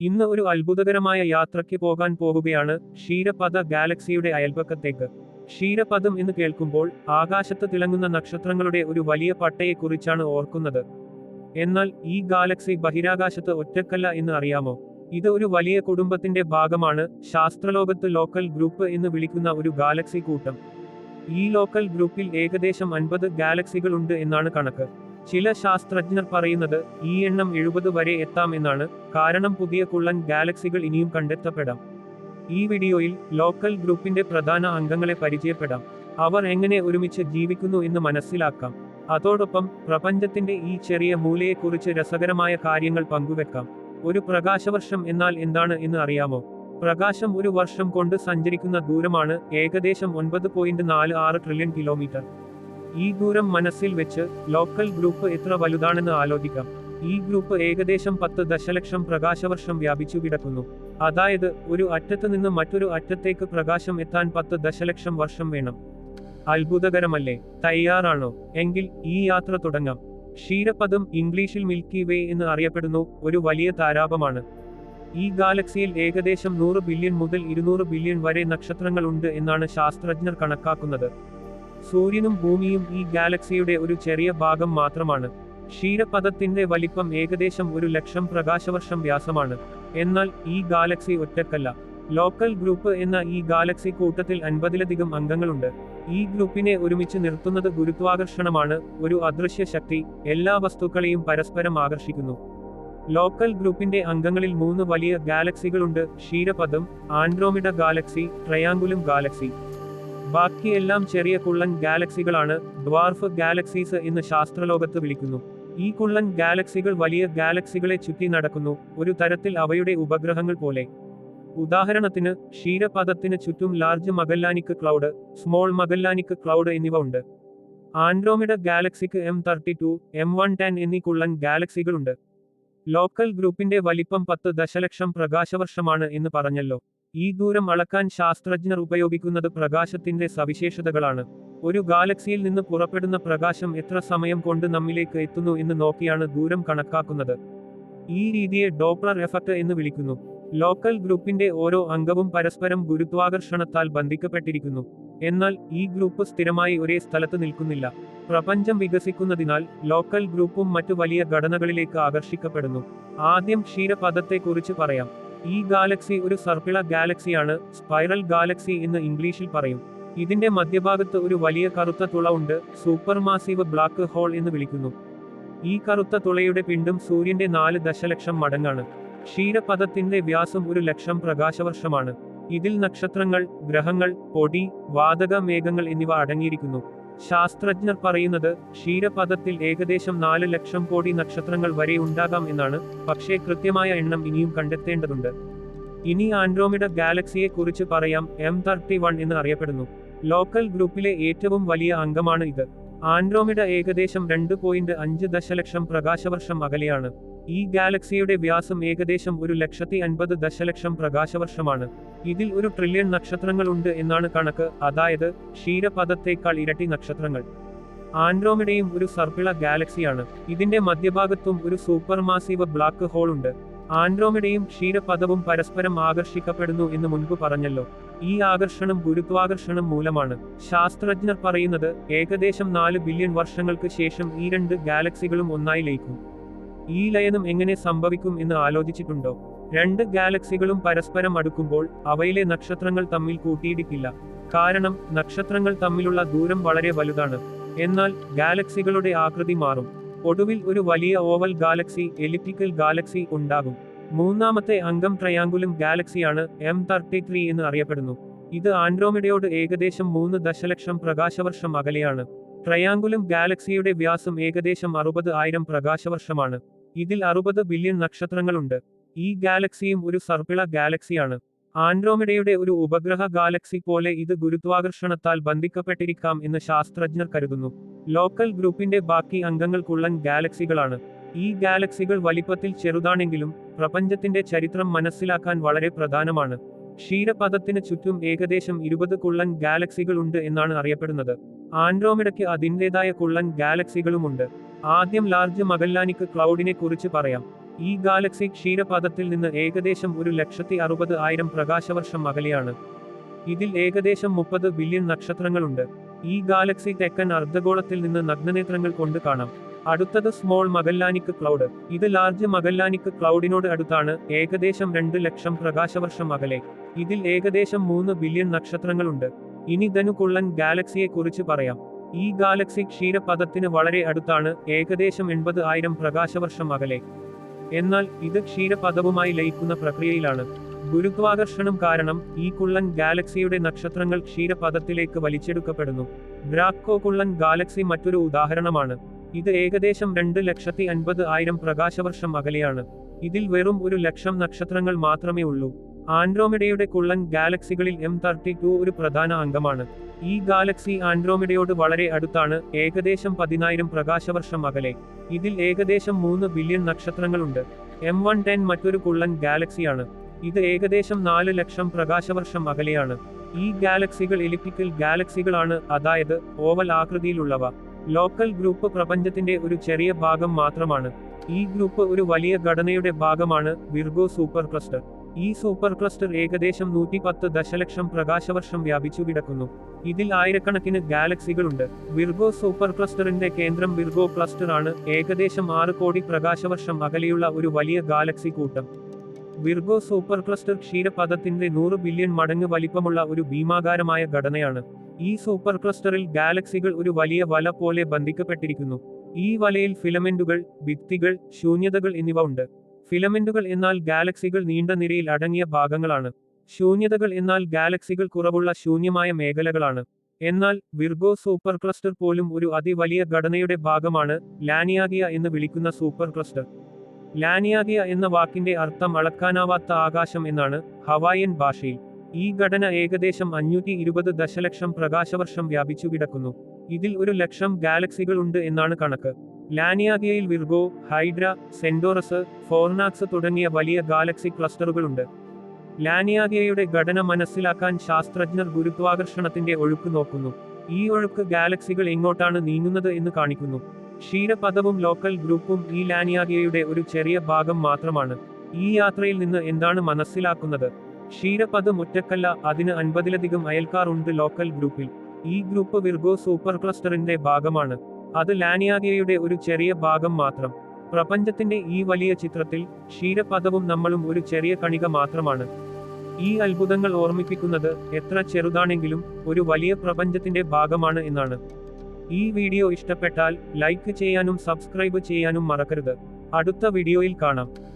ഇന്ന് ഒരു അത്ഭുതകരമായ യാത്രയ്ക്ക് പോകാൻ പോകുകയാണ് ക്ഷീരപഥ ഗാലക്സിയുടെ അയൽപക്കത്തേക്ക്. ക്ഷീരപഥം എന്ന് കേൾക്കുമ്പോൾ ആകാശത്ത് തിളങ്ങുന്ന നക്ഷത്രങ്ങളുടെ ഒരു വലിയ പട്ടയെക്കുറിച്ചാണ് ഓർക്കുന്നത്. എന്നാൽ ഈ ഗാലക്സി ബഹിരാകാശത്ത് ഒറ്റക്കല്ല എന്ന് അറിയാമോ? ഇത് ഒരു വലിയ കുടുംബത്തിന്റെ ഭാഗമാണ് ശാസ്ത്രലോകത്ത് ലോക്കൽ ഗ്രൂപ്പ് എന്ന് വിളിക്കുന്ന ഒരു ഗാലക്സി കൂട്ടം. ഈ ലോക്കൽ ഗ്രൂപ്പിൽ ഏകദേശം അൻപത് ഗാലക്സികൾ ഉണ്ട് എന്നാണ് കണക്ക്. ചില ശാസ്ത്രജ്ഞർ പറയുന്നത് ഈ എണ്ണം എഴുപത് വരെ എത്താം എന്നാണ്. കാരണം പുതിയ കുള്ളൻ ഗാലക്സികൾ ഇനിയും കണ്ടെത്തപ്പെടാം. ഈ വീഡിയോയിൽ ലോക്കൽ ഗ്രൂപ്പിന്റെ പ്രധാന അംഗങ്ങളെ പരിചയപ്പെടാം. അവർ എങ്ങനെ ഒരുമിച്ച് ജീവിക്കുന്നു എന്ന് മനസ്സിലാക്കാം. അതോടൊപ്പം പ്രപഞ്ചത്തിന്റെ ഈ ചെറിയ മൂലയെക്കുറിച്ച് രസകരമായ കാര്യങ്ങൾ പങ്കുവെക്കാം. ഒരു പ്രകാശവർഷം എന്നാൽ എന്താണ് എന്ന് അറിയാമോ? പ്രകാശം ഒരു വർഷം കൊണ്ട് സഞ്ചരിക്കുന്ന ദൂരമാണ് ഏകദേശം ഒൻപത് പോയിന്റ് നാല് ആറ് ട്രില്യൺ കിലോമീറ്റർ. ഈ ദൂരം മനസ്സിൽ വെച്ച് ലോക്കൽ ഗ്രൂപ്പ് എത്ര വലുതാണെന്ന് ആലോചിക്കാം. ഈ ഗ്രൂപ്പ് ഏകദേശം പത്ത് ദശലക്ഷം പ്രകാശവർഷം വ്യാപിച്ചു കിടക്കുന്നു. അതായത് ഒരു അറ്റത്ത് നിന്ന് മറ്റൊരു അറ്റത്തേക്ക് പ്രകാശം എത്താൻ പത്ത് ദശലക്ഷം വർഷം വേണം. അത്ഭുതകരമല്ലേ? തയ്യാറാണോ? എങ്കിൽ ഈ യാത്ര തുടങ്ങാം. ക്ഷീരപഥം ഇംഗ്ലീഷിൽ മിൽക്കി വേ എന്ന് അറിയപ്പെടുന്നു. ഒരു വലിയ താരാപമാണ്. ഈ ഗാലക്സിയിൽ ഏകദേശം നൂറ് ബില്യൺ മുതൽ ഇരുന്നൂറ് ബില്യൺ വരെ നക്ഷത്രങ്ങൾ ഉണ്ട് എന്നാണ് ശാസ്ത്രജ്ഞർ കണക്കാക്കുന്നത്. സൂര്യനും ഭൂമിയും ഈ ഗാലക്സിയുടെ ഒരു ചെറിയ ഭാഗം മാത്രമാണ്. ക്ഷീരപഥത്തിന്റെ വലിപ്പം ഏകദേശം ഒരു ലക്ഷം പ്രകാശവർഷം വ്യാസമാണ്. എന്നാൽ ഈ ഗാലക്സി ഒറ്റക്കല്ല. ലോക്കൽ ഗ്രൂപ്പ് എന്ന ഈ ഗാലക്സി കൂട്ടത്തിൽ അൻപതിലധികം അംഗങ്ങളുണ്ട്. ഈ ഗ്രൂപ്പിനെ ഒരുമിച്ച് നിർത്തുന്നത് ഗുരുത്വാകർഷണമാണ് ഒരു അദൃശ്യ ശക്തി എല്ലാ വസ്തുക്കളെയും പരസ്പരം ആകർഷിക്കുന്നു. ലോക്കൽ ഗ്രൂപ്പിന്റെ അംഗങ്ങളിൽ മൂന്ന് വലിയ ഗാലക്സികളുണ്ട് ക്ഷീരപഥം ആൻഡ്രോമിഡ ഗാലക്സി ട്രയാങ്കുലം ഗാലക്സി. ബാക്കിയെല്ലാം ചെറിയ കുള്ളൻ ഗാലക്സികളാണ്. ഡ്വാർഫ് ഗാലക്സീസ് എന്ന് ശാസ്ത്രലോകത്ത് വിളിക്കുന്നു. ഈ കുള്ളൻ ഗാലക്സികൾ വലിയ ഗാലക്സികളെ ചുറ്റി നടക്കുന്നു. ഒരു തരത്തിൽ അവയുടെ ഉപഗ്രഹങ്ങൾ പോലെ. ഉദാഹരണത്തിന് ക്ഷീരപഥത്തിന് ചുറ്റും large magellanic cloud small magellanic cloud എന്നിവ ഉണ്ട്. Andromeda ഗാലക്സിക്ക് M thirty two M one ten എന്നീ കുള്ളൻ ഗാലക്സികളുണ്ട്. ലോക്കൽ ഗ്രൂപ്പിന്റെ വലിപ്പം പത്ത് ദശലക്ഷം പ്രകാശവർഷമാണ് എന്ന് പറഞ്ഞല്ലോ. ഈ ദൂരം അളക്കാൻ ശാസ്ത്രജ്ഞർ ഉപയോഗിക്കുന്നത് പ്രകാശത്തിന്റെ സവിശേഷതകളാണ്. ഒരു ഗാലക്സിയിൽ നിന്ന് പുറപ്പെടുന്ന പ്രകാശം എത്ര സമയം കൊണ്ട് നമ്മിലേക്ക് എത്തുന്നു എന്ന് നോക്കിയാണ് ദൂരം കണക്കാക്കുന്നത്. ഈ രീതിയെ ഡോപ്ലർ എഫക്ട് എന്ന് വിളിക്കുന്നു. ലോക്കൽ ഗ്രൂപ്പിന്റെ ഓരോ അംഗവും പരസ്പരം ഗുരുത്വാകർഷണത്താൽ ബന്ധിക്കപ്പെട്ടിരിക്കുന്നു. എന്നാൽ ഈ ഗ്രൂപ്പ് സ്ഥിരമായി ഒരേ സ്ഥലത്ത് നിൽക്കുന്നില്ല. പ്രപഞ്ചം വികസിക്കുന്നതിനാൽ ലോക്കൽ ഗ്രൂപ്പും മറ്റു വലിയ ഘടനകളിലേക്ക് ആകർഷിക്കപ്പെടുന്നു. ആദ്യം ക്ഷീരപഥത്തെക്കുറിച്ച് പറയാം. ഈ ഗാലക്സി ഒരു സർപ്പിള ഗാലക്സിയാണ് സ്പൈറൽ ഗാലക്സി എന്ന് ഇംഗ്ലീഷിൽ പറയും. ഇതിന്റെ മധ്യഭാഗത്ത് ഒരു വലിയ കറുത്ത തുള ഉണ്ട് സൂപ്പർമാസീവ് ബ്ലാക്ക് ഹോൾ എന്ന് വിളിക്കുന്നു. ഈ കറുത്ത തുളയുടെ പിണ്ടും സൂര്യന്റെ നാല് ദശലക്ഷം മടങ്ങാണ്. ക്ഷീരപഥത്തിന്റെ വ്യാസം ഒരു ലക്ഷം പ്രകാശവർഷമാണ്. ഇതിൽ നക്ഷത്രങ്ങൾ ഗ്രഹങ്ങൾ പൊടി വാതക മേഘങ്ങൾ എന്നിവ അടങ്ങിയിരിക്കുന്നു. ശാസ്ത്രജ്ഞർ പറയുന്നത് ക്ഷീരപഥത്തിൽ ഏകദേശം നാല് ലക്ഷം കോടി നക്ഷത്രങ്ങൾ വരെ ഉണ്ടാകാം എന്നാണ് പക്ഷേ കൃത്യമായ എണ്ണം ഇനിയും കണ്ടെത്തേണ്ടതുണ്ട്. ഇനി ആൻഡ്രോമിഡ ഗാലക്സിയെ കുറിച്ച് പറയാം എം തേർട്ടി വൺ എന്ന് അറിയപ്പെടുന്നു. ലോക്കൽ ഗ്രൂപ്പിലെ ഏറ്റവും വലിയ അംഗമാണ് ഇത്. ആൻഡ്രോമിഡ ഏകദേശം രണ്ട് പോയിന്റ് അഞ്ച് ദശലക്ഷം പ്രകാശവർഷം അകലെയാണ്. ഈ ഗാലക്സിയുടെ വ്യാസം ഏകദേശം ഒരു ലക്ഷത്തി അൻപത് ദശലക്ഷം പ്രകാശവർഷമാണ്. ഇതിൽ ഒരു ട്രില്യൺ നക്ഷത്രങ്ങൾ ഉണ്ട് എന്നാണ് കണക്ക്. അതായത് ക്ഷീരപഥത്തേക്കാൾ ഇരട്ടി നക്ഷത്രങ്ങൾ. ആൻഡ്രോമിഡയും ഒരു സർപ്പിള ഗാലക്സിയാണ്. ഇതിന്റെ മധ്യഭാഗത്തും ഒരു സൂപ്പർമാസീവ് ബ്ലാക്ക് ഹോൾ ഉണ്ട് ആൻഡ്രോമിഡയും ക്ഷീരപഥവും പരസ്പരം ആകർഷിക്കപ്പെടുന്നു എന്ന് മുൻപ് പറഞ്ഞല്ലോ. ഈ ആകർഷണം ഗുരുത്വാകർഷണം മൂലമാണ്. ശാസ്ത്രജ്ഞർ പറയുന്നത് ഏകദേശം നാല് ബില്യൺ വർഷങ്ങൾക്ക് ശേഷം ഈ രണ്ട് ഗാലക്സികളും ഒന്നായി ലയിക്കും. ഈ ലയനം എങ്ങനെ സംഭവിക്കും എന്ന് ആലോചിച്ചിട്ടുണ്ടോ? രണ്ട് ഗാലക്സികളും പരസ്പരം അടുക്കുമ്പോൾ അവയിലെ നക്ഷത്രങ്ങൾ തമ്മിൽ കൂട്ടിയിടിക്കില്ല. കാരണം നക്ഷത്രങ്ങൾ തമ്മിലുള്ള ദൂരം വളരെ വലുതാണ്. എന്നാൽ ഗാലക്സികളുടെ ആകൃതി മാറും. ഒടുവിൽ ഒരു വലിയ ഓവൽ ഗാലക്സി എലിപ്റ്റിക്കൽ ഗാലക്സി ഉണ്ടാകും. മൂന്നാമത്തെ അംഗം ട്രയാങ്കുലം ഗാലക്സിയാണ് എം തർട്ടി ത്രീ എന്ന് അറിയപ്പെടുന്നു. ഇത് ആൻഡ്രോമിഡയോട് ഏകദേശം മൂന്ന് ദശലക്ഷം പ്രകാശവർഷം അകലെയാണ്. ട്രയാങ്കുലം ഗാലക്സിയുടെ വ്യാസം ഏകദേശം അറുപത് ആയിരം പ്രകാശവർഷമാണ്. ഇതിൽ അറുപത് ബില്യൺ നക്ഷത്രങ്ങളുണ്ട്. ഈ ഗാലക്സിയും ഒരു സർപ്പിള ഗാലക്സിയാണ്. ആൻഡ്രോമിഡയുടെ ഒരു ഉപഗ്രഹ ഗാലക്സി പോലെ ഇത് ഗുരുത്വാകർഷണത്താൽ ബന്ധിക്കപ്പെട്ടിരിക്കാം എന്ന് ശാസ്ത്രജ്ഞർ കരുതുന്നു. ലോക്കൽ ഗ്രൂപ്പിന്റെ ബാക്കി അംഗങ്ങൾ കുള്ളൻ ഗാലക്സികളാണ്. ഈ ഗാലക്സികൾ വലിപ്പത്തിൽ ചെറുതാണെങ്കിലും പ്രപഞ്ചത്തിന്റെ ചരിത്രം മനസ്സിലാക്കാൻ വളരെ പ്രധാനമാണ്. ക്ഷീരപഥത്തിന് ചുറ്റും ഏകദേശം ഇരുപത് കുള്ളൻ ഗാലക്സികൾ ഉണ്ട് എന്നാണ് അറിയപ്പെടുന്നത്. ആൻഡ്രോമിഡയ്ക്ക് അതിന്റെതായ കുള്ളൻ ഗാലക്സികളുമുണ്ട്. ആദ്യം ലാർജ് മഗല്ലാനിക് ക്ലൗഡിനെ കുറിച്ച് പറയാം. ഈ ഗാലക്സി ക്ഷീരപഥത്തിൽ നിന്ന് ഏകദേശം ഒരു ലക്ഷത്തി അറുപത് ആയിരം പ്രകാശവർഷം അകലെയാണ്. ഇതിൽ ഏകദേശം മുപ്പത് ബില്യൺ നക്ഷത്രങ്ങളുണ്ട്. ഈ ഗാലക്സി തെക്കൻ അർദ്ധഗോളത്തിൽ നിന്ന് നഗ്നനേത്രങ്ങൾ കൊണ്ട് കാണാം. അടുത്തത് സ്മോൾ മഗല്ലാനിക് ക്ലൗഡ്. ഇത് ലാർജ് മഗല്ലാനിക് ക്ലൗഡിനോട് അടുത്താണ് ഏകദേശം രണ്ട് ലക്ഷം പ്രകാശവർഷം അകലെ. ഇതിൽ ഏകദേശം മൂന്ന് ബില്യൺ നക്ഷത്രങ്ങളുണ്ട്. ഇനി ധനുക്കുള്ളൻ ഗാലക്സിയെ കുറിച്ച് പറയാം. ഈ ഗാലക്സി ക്ഷീരപഥത്തിന് വളരെ അടുത്താണ് ഏകദേശം എൺപത് ആയിരം പ്രകാശവർഷം അകലെ. എന്നാൽ ഇത് ക്ഷീരപഥവുമായി ലയിക്കുന്ന പ്രക്രിയയിലാണ്. ഗുരുത്വാകർഷണം കാരണം ഈ കുള്ളൻ ഗാലക്സിയുടെ നക്ഷത്രങ്ങൾ ക്ഷീരപഥത്തിലേക്ക് വലിച്ചെടുക്കപ്പെടുന്നു. ബ്രാക്കോ കുള്ളൻ ഗാലക്സി മറ്റൊരു ഉദാഹരണമാണ്. ഇത് ഏകദേശം രണ്ട് ലക്ഷത്തി അൻപത് ആയിരം പ്രകാശവർഷം അകലെയാണ്. ഇതിൽ വെറും ഒരു ലക്ഷം നക്ഷത്രങ്ങൾ മാത്രമേ ഉള്ളൂ. ആൻഡ്രോമിഡയുടെ കുള്ളൻ ഗാലക്സികളിൽ എം തേർട്ടി ടു ഒരു പ്രധാന അംഗമാണ്. ഈ ഗാലക്സി ആൻഡ്രോമിഡയോട് വളരെ അടുത്താണ് ഏകദേശം പതിനായിരം പ്രകാശവർഷം അകലെ. ഇതിൽ ഏകദേശം മൂന്ന് ബില്യൺ നക്ഷത്രങ്ങളുണ്ട്. എം വൺ ടെൻ മറ്റൊരു കുള്ളൻ ഗാലക്സിയാണ്. ഇത് ഏകദേശം നാല് ലക്ഷം പ്രകാശവർഷം അകലെയാണ്. ഈ ഗാലക്സികൾ എലിപ്റ്റിക്കൽ ഗാലക്സികളാണ് അതായത് ഓവൽ ആകൃതിയിലുള്ളവ. ലോക്കൽ ഗ്രൂപ്പ് പ്രപഞ്ചത്തിന്റെ ഒരു ചെറിയ ഭാഗം മാത്രമാണ്. ഈ ഗ്രൂപ്പ് ഒരു വലിയ ഘടനയുടെ ഭാഗമാണ് വിർഗോ സൂപ്പർ ക്ലസ്റ്റർ. ഈ സൂപ്പർ ക്ലസ്റ്റർ ഏകദേശം നൂറ്റി പത്ത് ദശലക്ഷം പ്രകാശവർഷം വ്യാപിച്ചു കിടക്കുന്നു ഇതിൽ ആയിരക്കണക്കിന് ഗാലക്സികളുണ്ട്. വിർഗോ സൂപ്പർ ക്ലസ്റ്ററിന്റെ കേന്ദ്രം വിർഗോ ക്ലസ്റ്റർ ആണ് ഏകദേശം ആറ് കോടി പ്രകാശവർഷം അകലെയുള്ള ഒരു വലിയ ഗാലക്സി കൂട്ടം. വിർഗോ സൂപ്പർ ക്ലസ്റ്റർ ക്ഷീരപഥത്തിന്റെ നൂറ് ബില്യൺ മടങ്ങ് വലിപ്പമുള്ള ഒരു ഭീമാകാരമായ ഘടനയാണ്. ഈ സൂപ്പർ ക്ലസ്റ്ററിൽ ഗാലക്സികൾ ഒരു വലിയ വല പോലെ ബന്ധിക്കപ്പെട്ടിരിക്കുന്നു. ഈ വലയിൽ ഫിലമെന്റുകൾ ഭിത്തികൾ ശൂന്യതകൾ എന്നിവ ഉണ്ട്. ഫിലമെന്റുകൾ എന്നാൽ ഗാലക്സികൾ നീണ്ട നിരയിൽ അടങ്ങിയ ഭാഗങ്ങളാണ്. ശൂന്യതകൾ എന്നാൽ ഗാലക്സികൾ കുറവുള്ള ശൂന്യമായ മേഖലകളാണ്. എന്നാൽ വിർഗോ സൂപ്പർ ക്ലസ്റ്റർ പോലും ഒരു അതിവലിയ ഘടനയുടെ ഭാഗമാണ് ലാനിയാഗിയ എന്ന് വിളിക്കുന്ന സൂപ്പർ ക്ലസ്റ്റർ ലാനിയാഗിയ എന്ന വാക്കിന്റെ അർത്ഥം അളക്കാനാവാത്ത ആകാശം എന്നാണ് ഹവായൻ ഭാഷയിൽ. ഈ ഘടന ഏകദേശം അഞ്ഞൂറ്റി ഇരുപത് ദശലക്ഷം പ്രകാശവർഷം വ്യാപിച്ചു കിടക്കുന്നു ഇതിൽ ഒരു ലക്ഷം ഗാലക്സികൾ ഉണ്ട് എന്നാണ് കണക്ക്. ലാനിയാഗിയയിൽ വിർഗോ ഹൈഡ്ര സെൻഡോറസ് ഫോർനാക്സ് തുടങ്ങിയ വലിയ ഗാലക്സി ക്ലസ്റ്ററുകളുണ്ട്. ലാനിയാഗിയയുടെ ഘടന മനസ്സിലാക്കാൻ ശാസ്ത്രജ്ഞർ ഗുരുത്വാകർഷണത്തിന്റെ ഒഴുക്ക് നോക്കുന്നു. ഈ ഒഴുക്ക് ഗാലക്സികൾ എങ്ങോട്ടാണ് നീങ്ങുന്നത് എന്ന് കാണിക്കുന്നു. ക്ഷീരപഥവും ലോക്കൽ ഗ്രൂപ്പും ഈ ലാനിയാഗിയയുടെ ഒരു ചെറിയ ഭാഗം മാത്രമാണ്. ഈ യാത്രയിൽ നിന്ന് എന്താണ് മനസ്സിലാക്കുന്നത്? ക്ഷീരപഥം ഒറ്റക്കല്ല അതിന് അൻപതിലധികം അയൽക്കാർ ഉണ്ട് ലോക്കൽ ഗ്രൂപ്പിൽ. ഈ ഗ്രൂപ്പ് വിർഗോ സൂപ്പർ ക്ലസ്റ്ററിന്റെ ഭാഗമാണ്. അത് ലാനിയാഗിയയുടെ ഒരു ചെറിയ ഭാഗം മാത്രം. പ്രപഞ്ചത്തിന്റെ ഈ വലിയ ചിത്രത്തിൽ ക്ഷീരപഥവും നമ്മളും ഒരു ചെറിയ കണിക മാത്രമാണ്. ഈ അത്ഭുതങ്ങൾ ഓർമ്മിപ്പിക്കുന്നത് എത്ര ചെറുതാണെങ്കിലും ഒരു വലിയ പ്രപഞ്ചത്തിന്റെ ഭാഗമാണ് എന്നാണ്. ഈ വീഡിയോ ഇഷ്ടപ്പെട്ടാൽ ലൈക്ക് ചെയ്യാനും സബ്സ്ക്രൈബ് ചെയ്യാനും മറക്കരുത്. അടുത്ത വീഡിയോയിൽ കാണാം.